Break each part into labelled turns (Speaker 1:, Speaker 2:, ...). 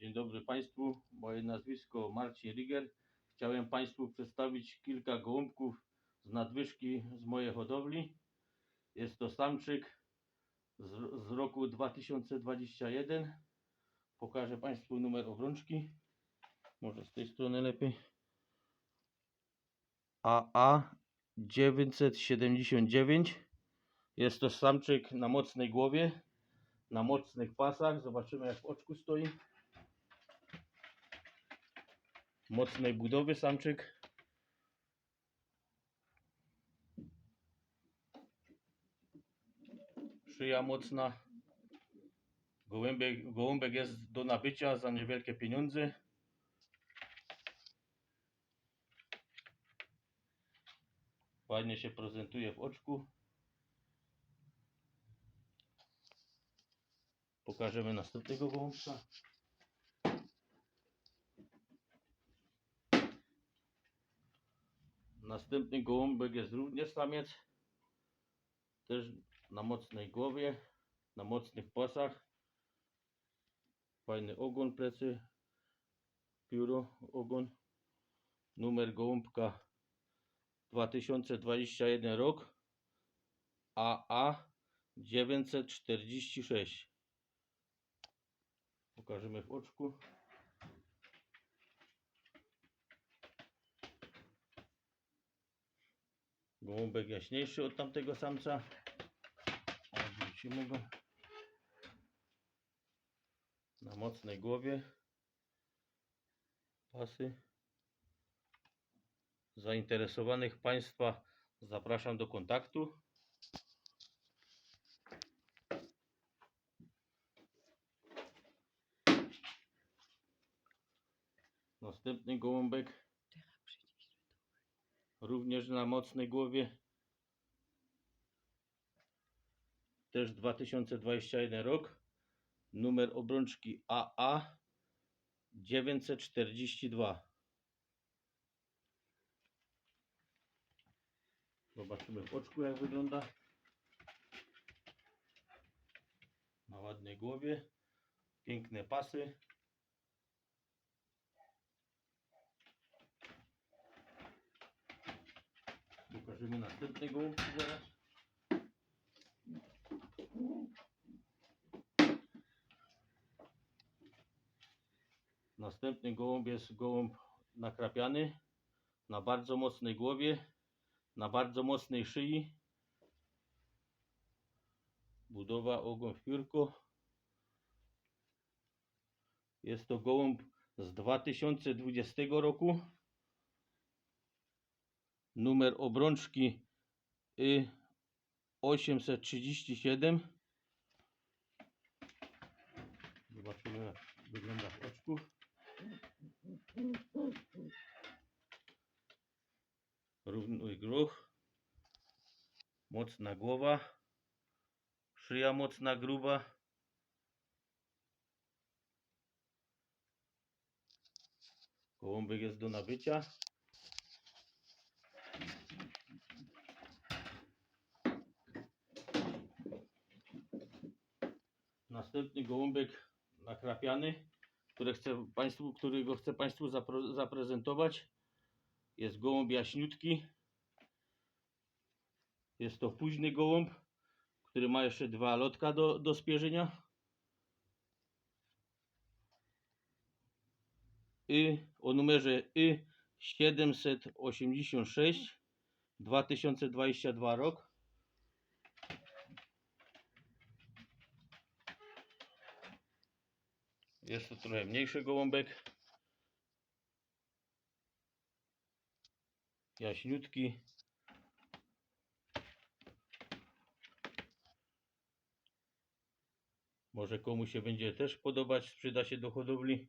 Speaker 1: Dzień dobry Państwu. Moje nazwisko Marcin Riger. Chciałem Państwu przedstawić kilka gołąbków z nadwyżki z mojej hodowli. Jest to samczyk z, z roku 2021. Pokażę Państwu numer obrączki. Może z tej strony lepiej. AA 979. Jest to samczyk na mocnej głowie, na mocnych pasach. Zobaczymy jak w oczku stoi. Mocnej budowy samczyk. Szyja mocna. Gołębek, gołąbek jest do nabycia za niewielkie pieniądze. Ładnie się prezentuje w oczku. Pokażemy następnego gołąbka. Następny gołąbek jest również samiec. Też na mocnej głowie, na mocnych pasach. Fajny ogon plecy. Pióro, ogon. Numer gołąbka 2021 rok. AA 946. Pokażemy w oczku. Gołąbek jaśniejszy od tamtego samca. Odwrócimy go. Na mocnej głowie. Pasy. Zainteresowanych Państwa zapraszam do kontaktu. Następny gołąbek również na mocnej głowie. Też 2021 rok. Numer obrączki AA 942. Zobaczymy w oczku jak wygląda. Na ładnej głowie. Piękne pasy. Pokażemy następny gołąbki zaraz. Następny gołąb jest gołąb nakrapiany na bardzo mocnej głowie, na bardzo mocnej szyi. Budowa ogon w piórko. Jest to gołąb z 2020 roku numer obrączki y 837 zobaczymy jak wygląda w oczku. Równy gruch. Mocna głowa. Szyja mocna gruba. Gołąbek jest do nabycia Następny gołąbek nakrapiany, który chcę państwu, którego chcę Państwu zaprezentować. Jest gołąb jaśniutki. Jest to późny gołąb, który ma jeszcze dwa lotka do, do spierzenia. I o numerze Y 786 2022 rok. Jest to trochę mniejszy gołąbek. Jaśniutki. Może komu się będzie też podobać, przyda się do hodowli.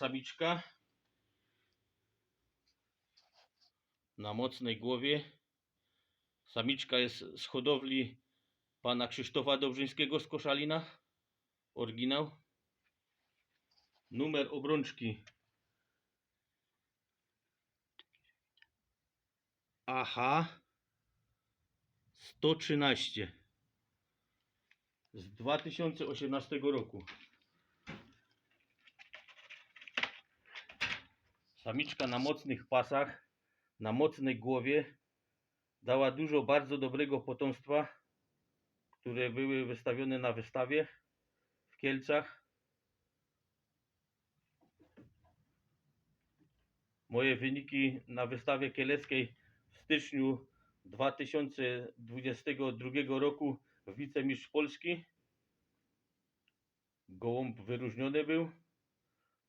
Speaker 1: Samiczka na mocnej głowie. Samiczka jest z hodowli pana Krzysztofa Dobrzyńskiego z Koszalina. Oryginał. Numer obrączki AH 113 z 2018 roku. Samiczka na mocnych pasach, na mocnej głowie dała dużo bardzo dobrego potomstwa, które były wystawione na wystawie w Kielcach. Moje wyniki na wystawie kieleckiej w styczniu 2022 roku wicemistrz Polski. Gołąb wyróżniony był.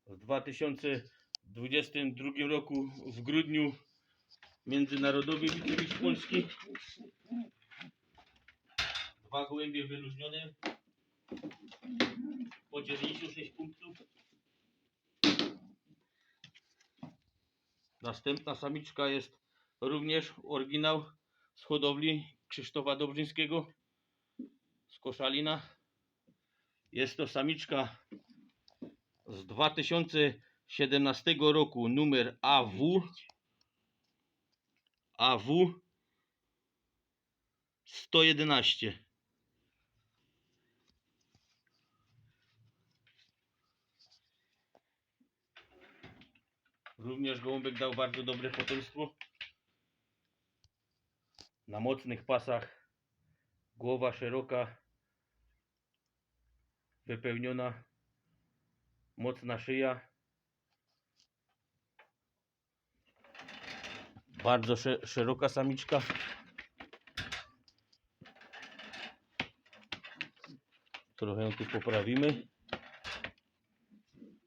Speaker 1: W 2022 roku w grudniu międzynarodowy wicemistrz Polski. Dwa gołębie wyróżnione. Po 96 punktów. Następna samiczka jest również oryginał z hodowli Krzysztofa Dobrzyńskiego z Koszalina. Jest to samiczka z 2017 roku numer AW AW 111 Również gołąbek dał bardzo dobre potomstwo. Na mocnych pasach. Głowa szeroka. Wypełniona. Mocna szyja. Bardzo sze- szeroka samiczka. Trochę ją tu poprawimy.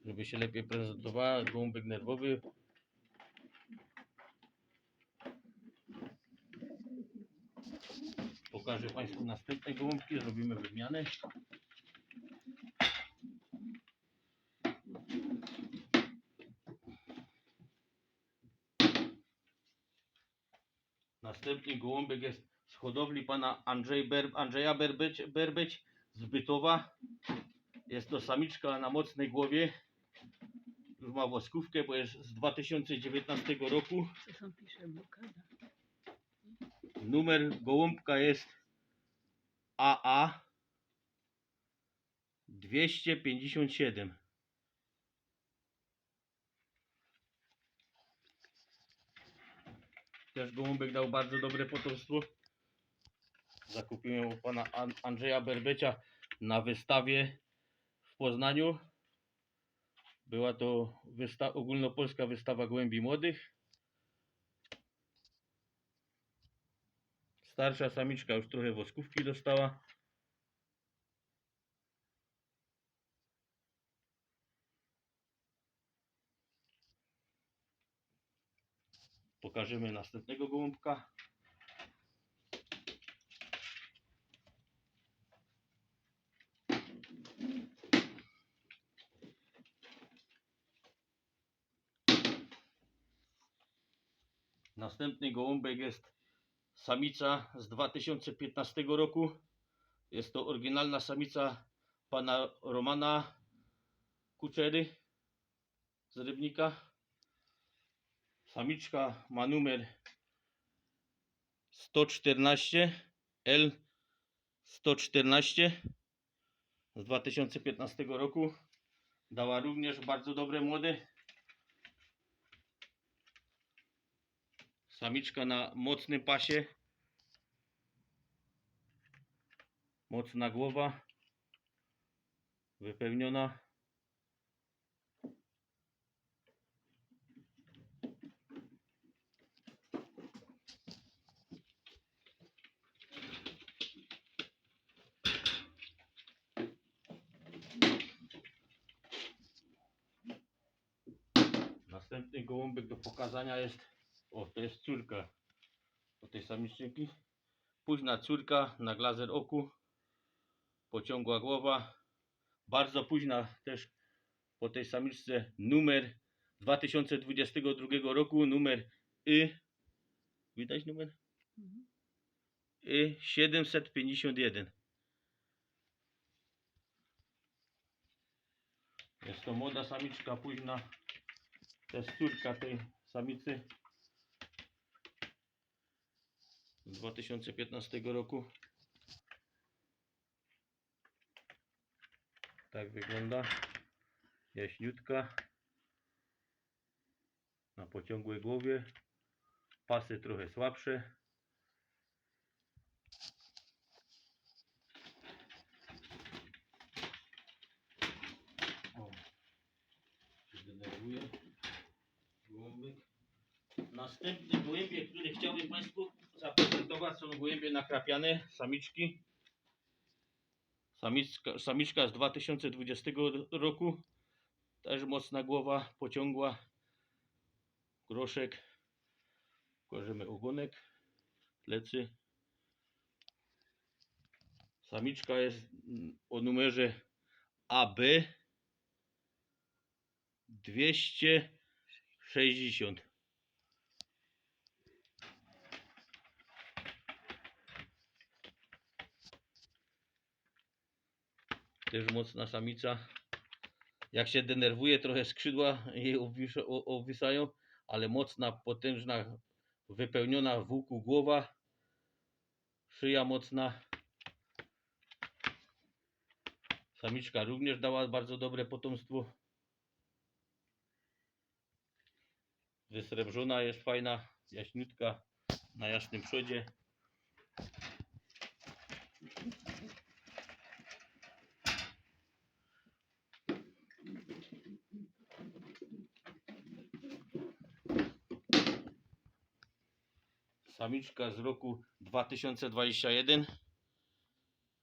Speaker 1: Żeby się lepiej prezentowała. Gołąbek nerwowy. Pokażę Państwu następne gołąbki. Zrobimy wymianę. Następny gołąbek jest z hodowli pana Andrzej Ber, Andrzeja Berbeć, Berbeć z Bytowa. Jest to samiczka na mocnej głowie. Już ma woskówkę, bo jest z 2019 roku. Numer gołąbka jest AA 257. Też gołąbek dał bardzo dobre potomstwo. Zakupiłem u pana An- Andrzeja Berbecia na wystawie w Poznaniu. Była to wysta- ogólnopolska wystawa gołębi młodych. Starsza samiczka już trochę woskówki dostała. Pokażemy następnego gołąbka. Następny gołąbek jest samica z 2015 roku. Jest to oryginalna samica pana Romana Kuczery z Rybnika. Samiczka ma numer 114 L 114 z 2015 roku. Dała również bardzo dobre młode. Samiczka na mocnym pasie. Mocna głowa. Wypełniona. Następny gołąbek do pokazania jest o, to jest córka o tej samiczki. Późna córka na glazer oku. Pociągła głowa. Bardzo późna też po tej samiczce numer 2022 roku. Numer Y. Widać numer?
Speaker 2: Mhm.
Speaker 1: Y 751. Jest to młoda samiczka późna. To jest córka tej samicy. z 2015 roku. Tak wygląda. Jaśniutka. Na pociągłej głowie. Pasy trochę słabsze. Gołąbek. Następne gołębie, które chciałbym Państwu zaprezentować są gołębie nakrapiane, samiczki. Samiczka, z 2020 roku. Też mocna głowa, pociągła. Groszek. Pokażemy ogonek, plecy. Samiczka jest o numerze AB 260. Też mocna samica. Jak się denerwuje, trochę skrzydła jej obwisają, ale mocna, potężna, wypełniona wokół głowa. Szyja mocna. Samiczka również dała bardzo dobre potomstwo. Wysrebrzona jest fajna, jaśniutka, na jasnym przodzie. Samiczka z roku 2021.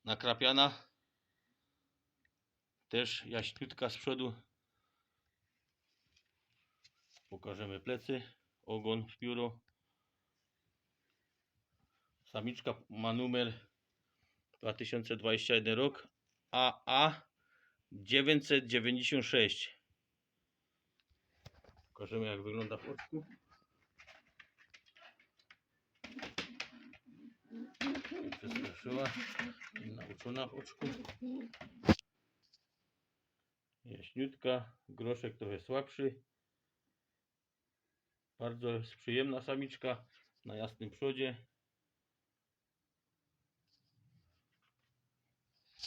Speaker 1: Nakrapiana. Też jaśniutka z przodu. Pokażemy plecy. Ogon w pióro. Samiczka ma numer 2021 rok AA 996. Pokażemy jak wygląda w oczku. Przestraszyła. Nauczona w oczku. Jaśniutka. Groszek trochę słabszy. Bardzo jest przyjemna samiczka na jasnym przodzie.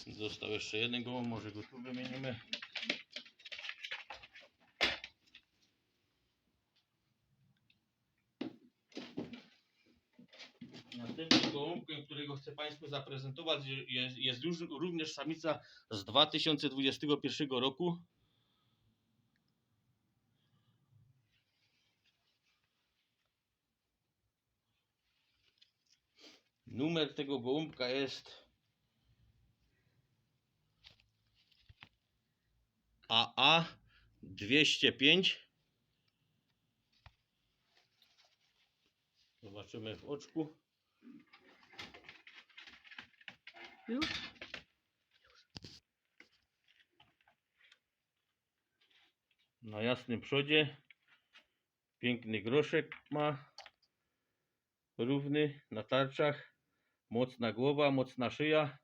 Speaker 1: Został jeszcze jeden gołąb, może go tu wymienimy. Następnym gołąbkiem, którego chcę Państwu zaprezentować jest, jest już również samica z 2021 roku. Tego gołąbka jest AA 205. Zobaczymy w oczku.
Speaker 2: Już?
Speaker 1: Na jasnym przodzie. Piękny groszek ma. Równy na tarczach. Mocna głowa, mocna szyja.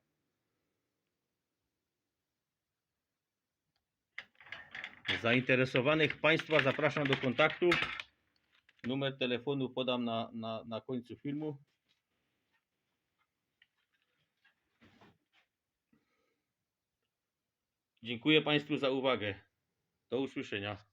Speaker 1: Zainteresowanych Państwa zapraszam do kontaktu. Numer telefonu podam na, na, na końcu filmu. Dziękuję Państwu za uwagę. Do usłyszenia.